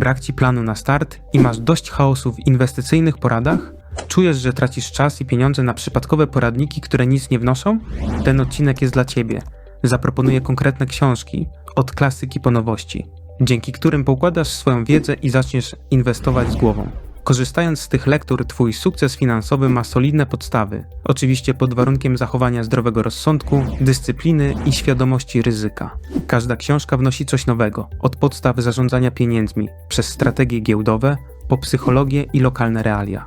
Brak ci planu na start i masz dość chaosu w inwestycyjnych poradach? Czujesz, że tracisz czas i pieniądze na przypadkowe poradniki, które nic nie wnoszą? Ten odcinek jest dla ciebie. Zaproponuję konkretne książki, od klasyki po nowości, dzięki którym poukładasz swoją wiedzę i zaczniesz inwestować z głową. Korzystając z tych lektur, Twój sukces finansowy ma solidne podstawy, oczywiście pod warunkiem zachowania zdrowego rozsądku, dyscypliny i świadomości ryzyka. Każda książka wnosi coś nowego, od podstaw zarządzania pieniędzmi, przez strategie giełdowe, po psychologię i lokalne realia.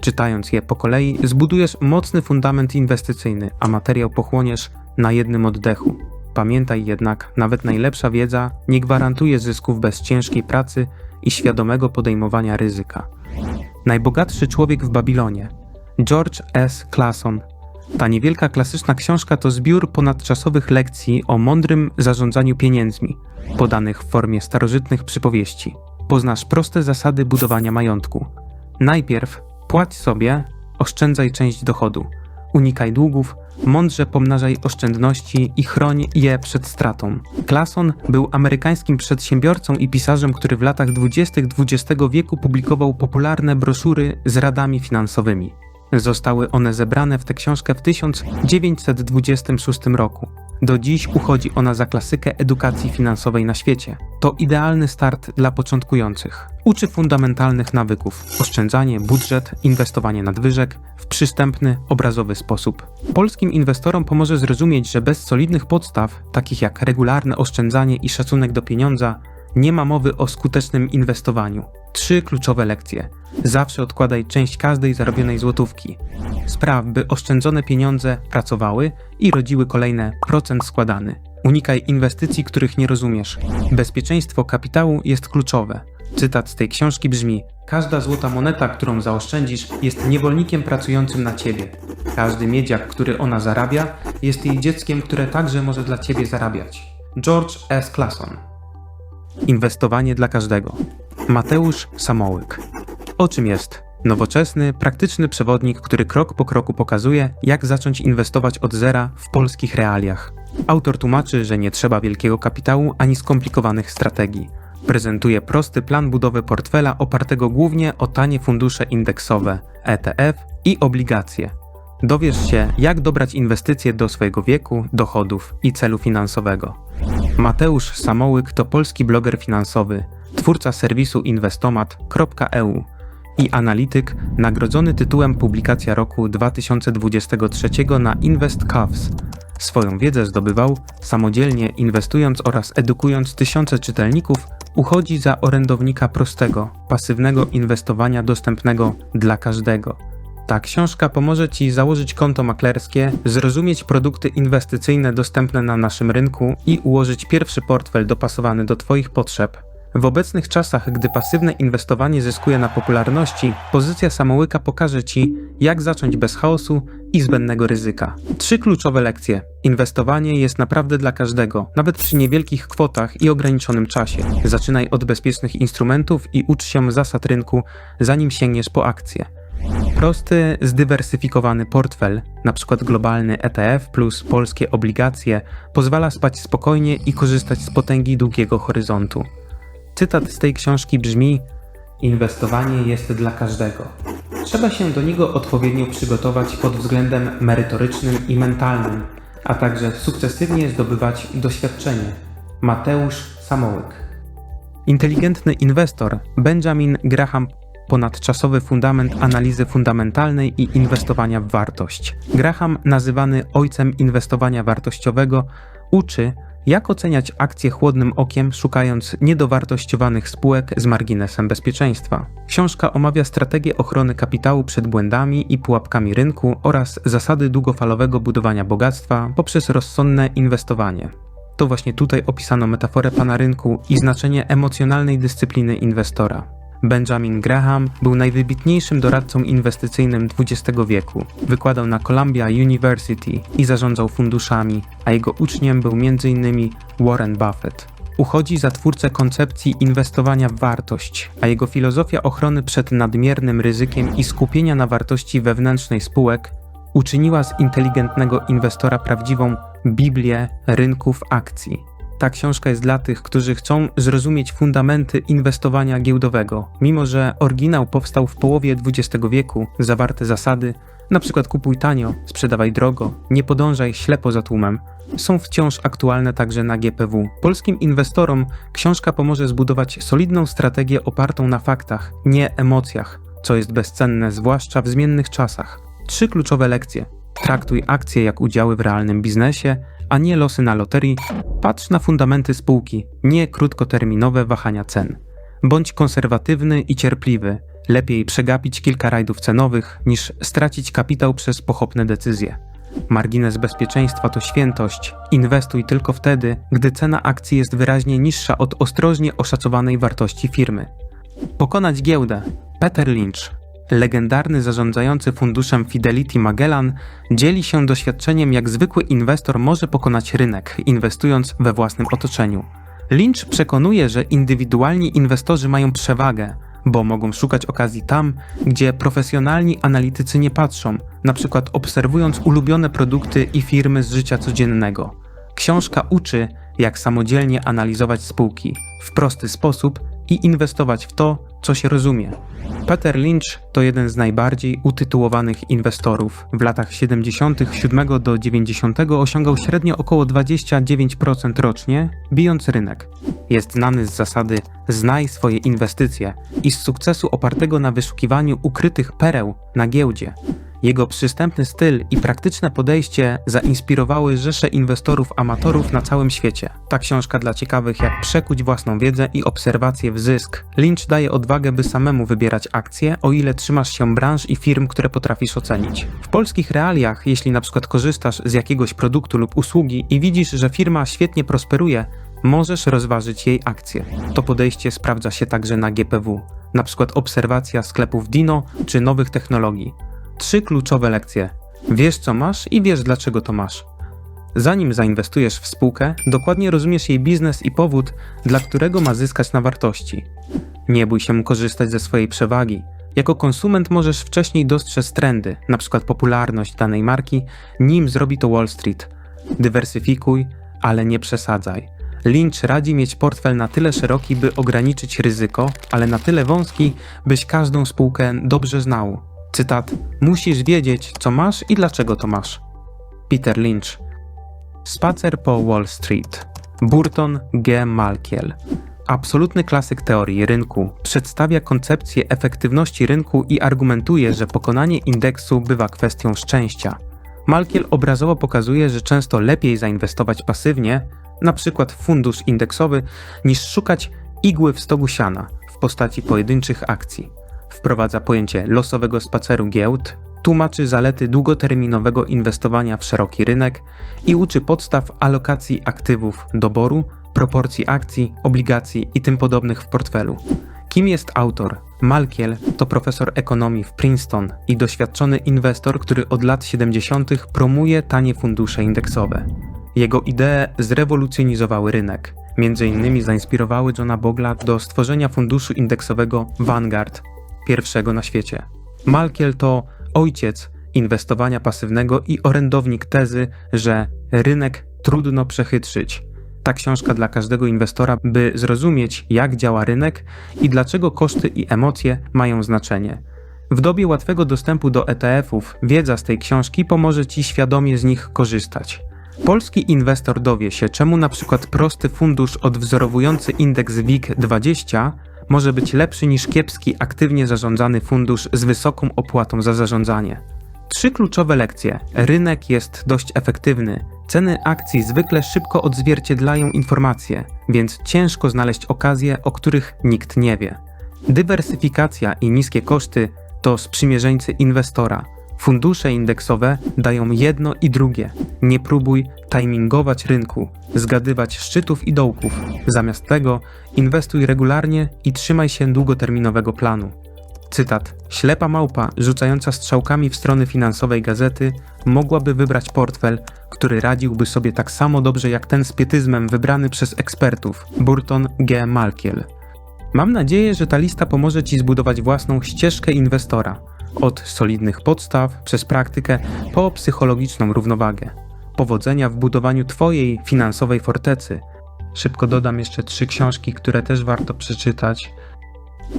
Czytając je po kolei, zbudujesz mocny fundament inwestycyjny, a materiał pochłoniesz na jednym oddechu. Pamiętaj jednak, nawet najlepsza wiedza nie gwarantuje zysków bez ciężkiej pracy i świadomego podejmowania ryzyka. Najbogatszy człowiek w Babilonie George S. Clason. Ta niewielka klasyczna książka to zbiór ponadczasowych lekcji o mądrym zarządzaniu pieniędzmi, podanych w formie starożytnych przypowieści. Poznasz proste zasady budowania majątku. Najpierw płać sobie, oszczędzaj część dochodu. Unikaj długów, mądrze pomnażaj oszczędności i chroń je przed stratą. Clason był amerykańskim przedsiębiorcą i pisarzem, który w latach 20. XX wieku publikował popularne broszury z radami finansowymi. Zostały one zebrane w tę książkę w 1926 roku. Do dziś uchodzi ona za klasykę edukacji finansowej na świecie. To idealny start dla początkujących. Uczy fundamentalnych nawyków: oszczędzanie, budżet, inwestowanie nadwyżek w przystępny, obrazowy sposób. Polskim inwestorom pomoże zrozumieć, że bez solidnych podstaw, takich jak regularne oszczędzanie i szacunek do pieniądza, nie ma mowy o skutecznym inwestowaniu. Trzy kluczowe lekcje. Zawsze odkładaj część każdej zarobionej złotówki. Spraw, by oszczędzone pieniądze pracowały i rodziły kolejne procent składany. Unikaj inwestycji, których nie rozumiesz. Bezpieczeństwo kapitału jest kluczowe. Cytat z tej książki brzmi: Każda złota moneta, którą zaoszczędzisz, jest niewolnikiem pracującym na ciebie. Każdy miedziak, który ona zarabia, jest jej dzieckiem, które także może dla ciebie zarabiać. George S. Clason Inwestowanie dla każdego. Mateusz Samołyk. O czym jest? Nowoczesny, praktyczny przewodnik, który krok po kroku pokazuje, jak zacząć inwestować od zera w polskich realiach. Autor tłumaczy, że nie trzeba wielkiego kapitału ani skomplikowanych strategii. Prezentuje prosty plan budowy portfela opartego głównie o tanie fundusze indeksowe, ETF i obligacje. Dowiesz się, jak dobrać inwestycje do swojego wieku, dochodów i celu finansowego. Mateusz Samołyk to polski bloger finansowy, twórca serwisu inwestomat.eu i analityk nagrodzony tytułem Publikacja roku 2023 na InvestCuffs. Swoją wiedzę zdobywał samodzielnie inwestując oraz edukując tysiące czytelników, uchodzi za orędownika prostego, pasywnego inwestowania dostępnego dla każdego. Ta książka pomoże Ci założyć konto maklerskie, zrozumieć produkty inwestycyjne dostępne na naszym rynku i ułożyć pierwszy portfel dopasowany do Twoich potrzeb. W obecnych czasach, gdy pasywne inwestowanie zyskuje na popularności, pozycja samołyka pokaże Ci, jak zacząć bez chaosu i zbędnego ryzyka. Trzy kluczowe lekcje. Inwestowanie jest naprawdę dla każdego, nawet przy niewielkich kwotach i ograniczonym czasie. Zaczynaj od bezpiecznych instrumentów i ucz się zasad rynku, zanim sięgniesz po akcje. Prosty, zdywersyfikowany portfel, np. globalny ETF plus polskie obligacje, pozwala spać spokojnie i korzystać z potęgi długiego horyzontu. Cytat z tej książki brzmi: Inwestowanie jest dla każdego. Trzeba się do niego odpowiednio przygotować pod względem merytorycznym i mentalnym, a także sukcesywnie zdobywać doświadczenie. Mateusz Samołyk. Inteligentny inwestor Benjamin Graham ponadczasowy fundament analizy fundamentalnej i inwestowania w wartość. Graham, nazywany ojcem inwestowania wartościowego, uczy, jak oceniać akcje chłodnym okiem, szukając niedowartościowanych spółek z marginesem bezpieczeństwa. Książka omawia strategię ochrony kapitału przed błędami i pułapkami rynku oraz zasady długofalowego budowania bogactwa poprzez rozsądne inwestowanie. To właśnie tutaj opisano metaforę pana rynku i znaczenie emocjonalnej dyscypliny inwestora. Benjamin Graham był najwybitniejszym doradcą inwestycyjnym XX wieku. Wykładał na Columbia University i zarządzał funduszami, a jego uczniem był m.in. Warren Buffett. Uchodzi za twórcę koncepcji inwestowania w wartość, a jego filozofia ochrony przed nadmiernym ryzykiem i skupienia na wartości wewnętrznej spółek uczyniła z inteligentnego inwestora prawdziwą Biblię rynków akcji. Ta książka jest dla tych, którzy chcą zrozumieć fundamenty inwestowania giełdowego. Mimo, że oryginał powstał w połowie XX wieku, zawarte zasady, np. kupuj tanio, sprzedawaj drogo, nie podążaj ślepo za tłumem, są wciąż aktualne także na GPW. Polskim inwestorom książka pomoże zbudować solidną strategię opartą na faktach, nie emocjach, co jest bezcenne zwłaszcza w zmiennych czasach. Trzy kluczowe lekcje. Traktuj akcje jak udziały w realnym biznesie, a nie losy na loterii. Patrz na fundamenty spółki, nie krótkoterminowe wahania cen. Bądź konserwatywny i cierpliwy. Lepiej przegapić kilka rajdów cenowych, niż stracić kapitał przez pochopne decyzje. Margines bezpieczeństwa to świętość. Inwestuj tylko wtedy, gdy cena akcji jest wyraźnie niższa od ostrożnie oszacowanej wartości firmy. Pokonać giełdę. Peter Lynch, legendarny zarządzający funduszem Fidelity Magellan, dzieli się doświadczeniem, jak zwykły inwestor może pokonać rynek, inwestując we własnym otoczeniu. Lynch przekonuje, że indywidualni inwestorzy mają przewagę, bo mogą szukać okazji tam, gdzie profesjonalni analitycy nie patrzą, przykład obserwując ulubione produkty i firmy z życia codziennego. Książka uczy, jak samodzielnie analizować spółki w prosty sposób i inwestować w to, co się rozumie. Peter Lynch to jeden z najbardziej utytułowanych inwestorów. W latach 77 do 90 osiągał średnio około 29% rocznie, bijąc rynek. Jest znany z zasady znaj swoje inwestycje i z sukcesu opartego na wyszukiwaniu ukrytych pereł na giełdzie. Jego przystępny styl i praktyczne podejście zainspirowały rzesze inwestorów amatorów na całym świecie. Ta książka dla ciekawych jak przekuć własną wiedzę i obserwacje w zysk. Lynch daje odwagę, by samemu wybierać akcje, o ile trzymasz się branż i firm, które potrafisz ocenić. W polskich realiach, jeśli na przykład korzystasz z jakiegoś produktu lub usługi i widzisz, że firma świetnie prosperuje, możesz rozważyć jej akcje. To podejście sprawdza się także na GPW, na przykład obserwacja sklepów Dino czy nowych technologii. Trzy kluczowe lekcje. Wiesz co masz i wiesz dlaczego to masz. Zanim zainwestujesz w spółkę, dokładnie rozumiesz jej biznes i powód, dla którego ma zyskać na wartości. Nie bój się korzystać ze swojej przewagi. Jako konsument możesz wcześniej dostrzec trendy, np. popularność danej marki, nim zrobi to Wall Street. Dywersyfikuj, ale nie przesadzaj. Lynch radzi mieć portfel na tyle szeroki, by ograniczyć ryzyko, ale na tyle wąski, byś każdą spółkę dobrze znał. Cytat: Musisz wiedzieć, co masz i dlaczego to masz. Peter Lynch. Spacer po Wall Street. Burton G. Malkiel. Absolutny klasyk teorii rynku przedstawia koncepcję efektywności rynku i argumentuje, że pokonanie indeksu bywa kwestią szczęścia. Malkiel obrazowo pokazuje, że często lepiej zainwestować pasywnie, np. w fundusz indeksowy, niż szukać igły w stogu siana w postaci pojedynczych akcji wprowadza pojęcie losowego spaceru giełd, tłumaczy zalety długoterminowego inwestowania w szeroki rynek i uczy podstaw alokacji aktywów, doboru, proporcji akcji, obligacji i tym podobnych w portfelu. Kim jest autor? Malkiel to profesor ekonomii w Princeton i doświadczony inwestor, który od lat 70. promuje tanie fundusze indeksowe. Jego idee zrewolucjonizowały rynek. Między innymi zainspirowały Johna Bogla do stworzenia funduszu indeksowego Vanguard pierwszego na świecie. Malkiel to ojciec inwestowania pasywnego i orędownik tezy, że rynek trudno przechytrzyć. Ta książka dla każdego inwestora, by zrozumieć, jak działa rynek i dlaczego koszty i emocje mają znaczenie. W dobie łatwego dostępu do ETF-ów, wiedza z tej książki pomoże Ci świadomie z nich korzystać. Polski inwestor dowie się, czemu na przykład prosty fundusz odwzorowujący indeks WIG20 może być lepszy niż kiepski, aktywnie zarządzany fundusz z wysoką opłatą za zarządzanie. Trzy kluczowe lekcje. Rynek jest dość efektywny. Ceny akcji zwykle szybko odzwierciedlają informacje, więc ciężko znaleźć okazje, o których nikt nie wie. Dywersyfikacja i niskie koszty to sprzymierzeńcy inwestora. Fundusze indeksowe dają jedno i drugie. Nie próbuj timingować rynku, zgadywać szczytów i dołków. Zamiast tego inwestuj regularnie i trzymaj się długoterminowego planu. Cytat: Ślepa małpa, rzucająca strzałkami w strony finansowej gazety, mogłaby wybrać portfel, który radziłby sobie tak samo dobrze jak ten z pietyzmem wybrany przez ekspertów Burton G. Malkiel. Mam nadzieję, że ta lista pomoże Ci zbudować własną ścieżkę inwestora od solidnych podstaw przez praktykę po psychologiczną równowagę. Powodzenia w budowaniu Twojej finansowej fortecy. Szybko dodam jeszcze trzy książki, które też warto przeczytać.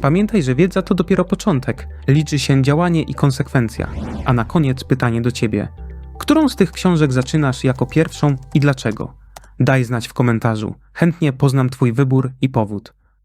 Pamiętaj, że wiedza to dopiero początek. Liczy się działanie i konsekwencja. A na koniec pytanie do ciebie. Którą z tych książek zaczynasz jako pierwszą i dlaczego? Daj znać w komentarzu. Chętnie poznam Twój wybór i powód.